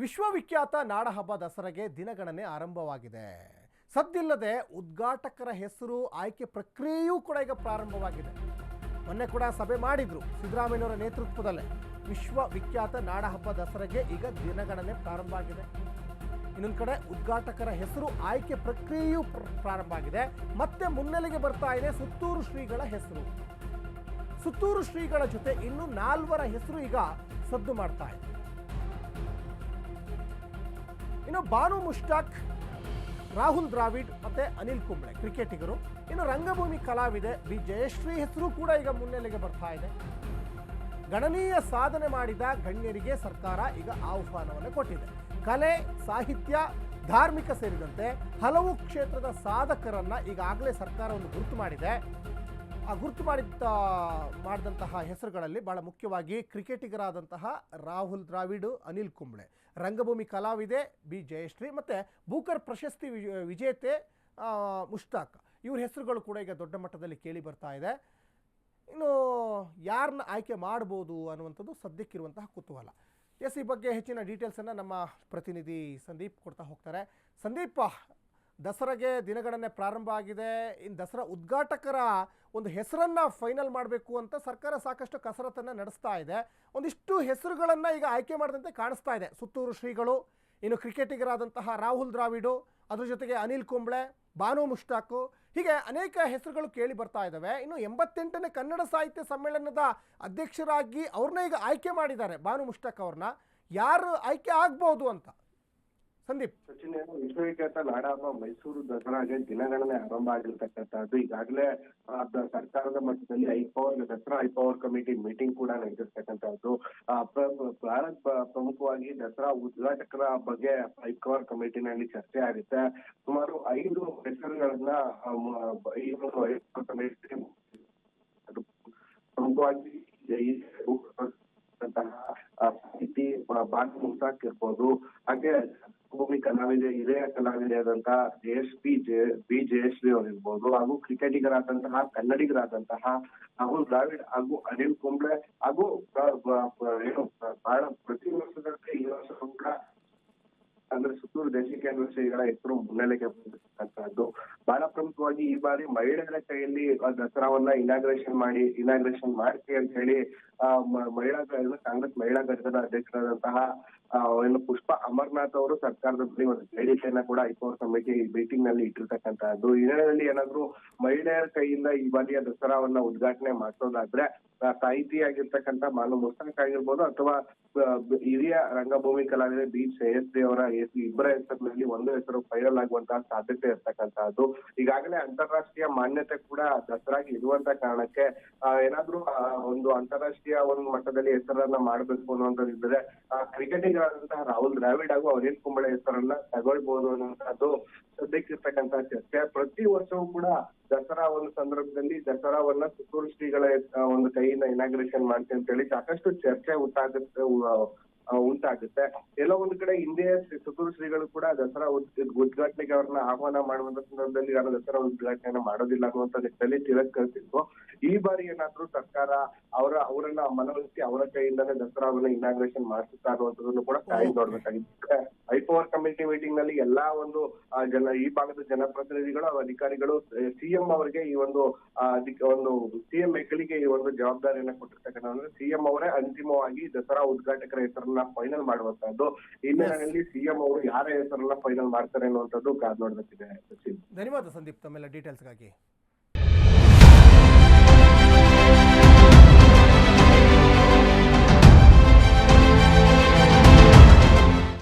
ವಿಶ್ವವಿಖ್ಯಾತ ನಾಡಹಬ್ಬ ದಸರಾಗೆ ದಿನಗಣನೆ ಆರಂಭವಾಗಿದೆ. ಸದ್ದಿಲ್ಲದೆ ಉದ್ಘಾಟಕರ ಹೆಸರು, ಆಯ್ಕೆ ಪ್ರಕ್ರಿಯೆಯೂ ಕೂಡ ಈಗ ಪ್ರಾರಂಭವಾಗಿದೆ. ಮೊನ್ನೆ ಕೂಡ ಸಭೆ ಮಾಡಿದ್ರು ಸಿದ್ದರಾಮಯ್ಯನವರ ನೇತೃತ್ವದಲ್ಲೇ. ವಿಶ್ವವಿಖ್ಯಾತ ನಾಡಹಬ್ಬ ದಸರಾಗೆ ಈಗ ದಿನಗಣನೆ ಪ್ರಾರಂಭ ಆಗಿದೆ. ಇನ್ನೊಂದು ಕಡೆ ಉದ್ಘಾಟಕರ ಹೆಸರು, ಆಯ್ಕೆ ಪ್ರಕ್ರಿಯೆಯೂ ಪ್ರ- ಪ್ರಾರಂಭ ಆಗಿದೆ. ಮತ್ತೆ ಮುನ್ನೆಲೆಗೆ ಬರ್ತಾ ಇದೆ ಸುತ್ತೂರು ಶ್ರೀಗಳ ಹೆಸರು. ಸುತ್ತೂರು ಶ್ರೀಗಳ ಜೊತೆ ಇನ್ನು ನಾಲ್ವರ ಹೆಸರು ಈಗ ಸದ್ದು ಮಾಡ್ತಾ ಇದೆ. ಇನ್ನು ಬಾನು ಮುಷ್ಟಾಕ್, ರಾಹುಲ್ ದ್ರಾವಿಡ್ ಮತ್ತೆ ಅನಿಲ್ ಕುಂಬ್ಳೆ, ಕ್ರಿಕೆಟಿಗರು. ಇನ್ನು ರಂಗಭೂಮಿ ಕಲಾವಿದೆ ಬಿ ಜಯಶ್ರೀ, ಹೆಸರು ಕೂಡ ಈಗ ಮುನ್ನೆಲೆಗೆ ಬರ್ತಾ ಇದೆ. ಗಣನೀಯ ಸಾಧನೆ ಮಾಡಿದ ಗಣ್ಯರಿಗೆ ಸರ್ಕಾರ ಈಗ ಆಹ್ವಾನವನ್ನು ಕೊಟ್ಟಿದೆ. ಕಲೆ, ಸಾಹಿತ್ಯ, ಧಾರ್ಮಿಕ ಸೇರಿದಂತೆ ಹಲವು ಕ್ಷೇತ್ರದ ಸಾಧಕರನ್ನ ಈಗಾಗಲೇ ಸರ್ಕಾರ ಒಂದು ಗುರುತು ಮಾಡಿದೆ. ಆ ಗುರುತು ಮಾಡಿದ್ದ, ಮಾಡಿದಂತಹ ಹೆಸರುಗಳಲ್ಲಿ ಬಹಳ ಮುಖ್ಯವಾಗಿ ಕ್ರಿಕೆಟಿಗರಾದಂತಹ ರಾಹುಲ್ ದ್ರಾವಿಡ್, ಅನಿಲ್ ಕುಂಬ್ಳೆ. ರಂಗಭೂಮಿ ಕಲಾವಿದೆ ಬಿ ಜಯಶ್ರೀ ಮತ್ತು ಬೂಕರ್ ಪ್ರಶಸ್ತಿ ವಿಜ- ವಿಜೇತೆ ಮುಷ್ತಾಕ್. ಇವ್ರ ಹೆಸರುಗಳು ಕೂಡ ಈಗ ದೊಡ್ಡ ಮಟ್ಟದಲ್ಲಿ ಕೇಳಿ ಬರ್ತಾ ಇದೆ. ಇನ್ನು ಯಾರನ್ನ ಆಯ್ಕೆ ಮಾಡ್ಬೋದು ಅನ್ನುವಂಥದ್ದು ಸದ್ಯಕ್ಕಿರುವಂತಹ ಕುತೂಹಲ. ಎಸ್ ಈ ಬಗ್ಗೆ ಹೆಚ್ಚಿನ ಡೀಟೇಲ್ಸನ್ನು ನಮ್ಮ ಪ್ರತಿನಿಧಿ ಸಂದೀಪ್ ಕೊಡ್ತಾ ಹೋಗ್ತಾರೆ. ಸಂದೀಪ್ ದಸರಾಗೆ ದಿನಗಣನೆ ಪ್ರಾರಂಭ ಆಗಿದೆ. ಇನ್ನು ದಸರಾ ಉದ್ಘಾಟಕರ ಒಂದು ಹೆಸರನ್ನು ಫೈನಲ್ ಮಾಡಬೇಕು ಅಂತ ಸರ್ಕಾರ ಸಾಕಷ್ಟು ಕಸರತ್ತನ್ನು ನಡೆಸ್ತಾ ಇದೆ. ಒಂದಿಷ್ಟು ಹೆಸರುಗಳನ್ನು ಈಗ ಆಯ್ಕೆ ಮಾಡಿದಂತೆ ಕಾಣಿಸ್ತಾ ಇದೆ. ಸುತ್ತೂರು ಶ್ರೀಗಳು, ಇನ್ನು ಕ್ರಿಕೆಟಿಗರಾದಂತಹ ರಾಹುಲ್ ದ್ರಾವಿಡು, ಅದ್ರ ಜೊತೆಗೆ ಅನಿಲ್ ಕುಂಬ್ಳೆ ಬಾನು ಮುಷ್ತಾಕು ಹೀಗೆ ಅನೇಕ ಹೆಸರುಗಳು ಕೇಳಿ ಬರ್ತಾ ಇದ್ದಾವೆ ಇನ್ನು ಎಂಬತ್ತೆಂಟನೇ ಕನ್ನಡ ಸಾಹಿತ್ಯ ಸಮ್ಮೇಳನದ ಅಧ್ಯಕ್ಷರಾಗಿ ಅವ್ರನ್ನ ಈಗ ಆಯ್ಕೆ ಮಾಡಿದ್ದಾರೆ ಬಾನು ಮುಷ್ತಾಕ್ ಅವ್ರನ್ನ. ಯಾರು ಆಯ್ಕೆ ಆಗ್ಬೋದು ಅಂತ? ಸಂದೀಪ್. ಸಚಿನ್ ವಿಶ್ವವಿಖ್ಯಾತ ನಾಡಹಬ್ಬ ಮೈಸೂರು ದಸರಾಗೆ ದಿನಗಣನೆ ಆರಂಭ ಆಗಿರ್ತಕ್ಕಂಥದ್ದು. ಈಗಾಗಲೇ ಸರ್ಕಾರದ ಮಟ್ಟದಲ್ಲಿ high power Dasara high power committee meeting ಕೂಡ ನಡೆದಿರ್ತಕ್ಕಂಥದ್ದು. ಬಹಳ ಪ್ರಮುಖವಾಗಿ ದಸರಾ ಉದ್ಘಾಟಕರ ಬಗ್ಗೆ ಹೈಪವರ್ ಕಮಿಟಿನಲ್ಲಿ ಚರ್ಚೆ ಆಗುತ್ತೆ. ಸುಮಾರು ಐದು ಹೆಸರುಗಳನ್ನ ಒಂದು ಐಪವರ್ ಕಮಿಟಿ ಪ್ರಮುಖವಾಗಿ ಸಾಹಿತಿ ಬಾನು ಮುಸಾಕ್ ಇರ್ಬೋದು. ಹಾಗೆ ಭೂಮಿ ಕಲಾವಿದೆ ಹಿರಿಯ ಕಲಾವಿದೆ ಆದಂತಹ S P, J, B Jayashree ಅವರಿರ್ಬೋದು, ಹಾಗೂ ಕ್ರಿಕೆಟಿಗರಾದಂತಹ, ಕನ್ನಡಿಗರಾದಂತಹ ರಾಹುಲ್ ದ್ರಾವಿಡ್ ಹಾಗೂ ಅನಿಲ್ ಕುಂಬ್ಳೆ ಹಾಗೂ ಏನು ಬಹಳ ಪ್ರತಿ ವರ್ಷದಂತೆ ಈ ವರ್ಷ ಕೂಡ ಅಂದ್ರೆ ಸುತ್ತೂರು ದೇಶಕ್ಕೆ ಶ್ರೀಗಳ ಹೆಸರು ಮುನ್ನೆಲೆಗೆ ಬಂದಿರ್ತಕ್ಕಂಥದ್ದು. ಬಹಳ ಪ್ರಮುಖವಾಗಿ ಈ ಬಾರಿ ಮಹಿಳೆಯರ ಕೈಯಲ್ಲಿ ದಸರಾವನ್ನ ಇನಾಗ್ರೇಷನ್ ಮಾಡಿ ಇನಾಗ್ರೇಷನ್ ಮಾಡ್ತೀವಿ ಅಂತ ಹೇಳಿ ಮಹಿಳಾ ಕಾಂಗ್ರೆಸ್ ಮಹಿಳಾ ಘಟಕದ ಅಧ್ಯಕ್ಷರಾದಂತಹ ಏನು ಪುಷ್ಪ ಅಮರ್ನಾಥ್ ಅವರು ಸರ್ಕಾರದ ಬಳಿ ಒಂದು ಬೇಡಿಕೆಯನ್ನ ಕೂಡ ಹೈಕೋರ್ಟ್ ಸಮಿತಿ ಮೀಟಿಂಗ್ನಲ್ಲಿ ಇಟ್ಟಿರ್ತಕ್ಕಂತಹದ್ದು ಹಿನ್ನೆಲೆಯಲ್ಲಿ ಏನಾದ್ರು ಮಹಿಳೆಯರ ಕೈಯಿಂದ ಈ ಬಾರಿಯ ದಸರಾವನ್ನ ಉದ್ಘಾಟನೆ ಮಾಡಿಸೋದಾದ್ರೆ ಸಾಹಿತಿ ಸಾಹಿತಿಯಾಗಿರ್ತಕ್ಕಂಥ ಮಾನು ಮುಸ್ತಾಕ್ ಆಗಿರ್ಬೋದು ಅಥವಾ ಹಿರಿಯ ರಂಗಭೂಮಿ ಕಲಾವಿದ ಬಿ. ಶ್ರೇಯಸ್ರಿ ಅವರ ಇಬ್ಬರ ಹೆಸರಿನಲ್ಲಿ ಒಂದು ಹೆಸರು ಫೈರಲ್ ಆಗುವಂತಹ ಸಾಧ್ಯತೆ ಇರ್ತಕ್ಕಂತಹದ್ದು ಈಗಾಗಲೇ ಅಂತಾರಾಷ್ಟ್ರೀಯ ಮಾನ್ಯತೆ ಕೂಡ ದಸರಾಗಿ ಇರುವಂತ ಕಾರಣಕ್ಕೆ ಏನಾದ್ರೂ ಒಂದು ಅಂತಾರಾಷ್ಟ್ರೀಯ ಒಂದು ಮಟ್ಟದಲ್ಲಿ ಹೆಸರನ್ನ ಮಾಡಬೇಕು ಅನ್ನುವಂಥದ್ದಿದ್ರೆ ಕ್ರಿಕೆಟಿಗರಾದಂತಹ ರಾಹುಲ್ ದ್ರಾವಿಡ್ ಹಾಗೂ ಅವರೇನ್ ಕುಂಬಳೆ ಹೆಸರನ್ನ ತಗೊಳ್ಬಹುದು ಅನ್ನುವಂಥದ್ದು ಸದ್ಯಕ್ಕಿರ್ತಕ್ಕಂತ ಚರ್ಚೆ. ಪ್ರತಿ ವರ್ಷವೂ ಕೂಡ ದಸರಾ ಒಂದು ಸಂದರ್ಭದಲ್ಲಿ ದಸರಾವನ್ನ ಸುತ್ತೂರು ಶ್ರೀಗಳ ಒಂದು ಕೈಯಿಂದ ಇನಾಗ್ರೇಷನ್ ಮಾಡ್ತೀನಿ ಅಂತ ಹೇಳಿ ಸಾಕಷ್ಟು ಚರ್ಚೆ ಉಂಟಾಗುತ್ತೆ ಉಂಟಾಗುತ್ತೆ. ಎಲ್ಲೋ ಒಂದ್ ಕಡೆ ಹಿಂದೆ ಸುತ್ತೂರು ಶ್ರೀಗಳು ಕೂಡ ದಸರಾ ಉದ್- ಉದ್ಘಾಟನೆಗೆ ಅವ್ರನ್ನ ಆಹ್ವಾನ ಮಾಡುವಂತ ಸಂದರ್ಭದಲ್ಲಿ ಯಾರು ದಸರಾ ಉದ್ಘಾಟನೆ ಮಾಡೋದಿಲ್ಲ ಅನ್ನುವಂತ ನಿಟ್ಟಿನಲ್ಲಿ ತಿರಸ್ಕರಿಸಿದ್ರು ಈ ಬಾರಿ ಏನಾದ್ರು ಸರ್ಕಾರ ಅವರ ಅವರನ್ನ ಮನವೊಲಿಸಿ ಅವರ ಕೈಯಿಂದಾನೇ ದಸರಾವನ್ನ ಇನಾಗ್ರೇಷನ್ ಮಾಡಿಸುತ್ತಾ ಅನ್ನುವಂಥದ್ದನ್ನು ಕೂಡ ಕಾಯಿ ನೋಡ್ಬೇಕಾಗಿತ್ತು. ಹೈಪವರ್ ಕಮಿಟಿ ಮೀಟಿಂಗ್ನಲ್ಲಿ ಎಲ್ಲಾ ಒಂದು ಜನ ಈ ಭಾಗದ ಜನಪ್ರತಿನಿಧಿಗಳು ಅಧಿಕಾರಿಗಳು ಸಿಎಂ ಅವರಿಗೆ ಈ ಒಂದು ಒಂದು ಸಿಎಂ ಮೆಕ್ಕಳಿಗೆ ಈ ಒಂದು ಜವಾಬ್ದಾರಿಯನ್ನ ಕೊಟ್ಟಿರ್ತಕ್ಕಂಥ ಸಿಎಂ ಅವರೇ ಅಂತಿಮವಾಗಿ ದಸರಾ ಉದ್ಘಾಟಕರ ಹೆಸರನ್ನ ಫೈನಲ್ ಮಾಡುವಂತದ್ದು ಹಿನ್ನೆಲೆಯಲ್ಲಿ ಸಿಎಂ ಅವರು ಯಾರ ಹೆಸರನ್ನ ಫೈನಲ್ ಮಾಡ್ತಾರೆ ಅನ್ನುವಂಥದ್ದು ಕಾದ್ ನೋಡ್ಬೇಕಿದೆ ಧನ್ಯವಾದ ಸಂದೀಪ್ ತಮ್ಮೆಲ್ಲ ಡೀಟೇಲ್ಸ್ಗಾಗಿ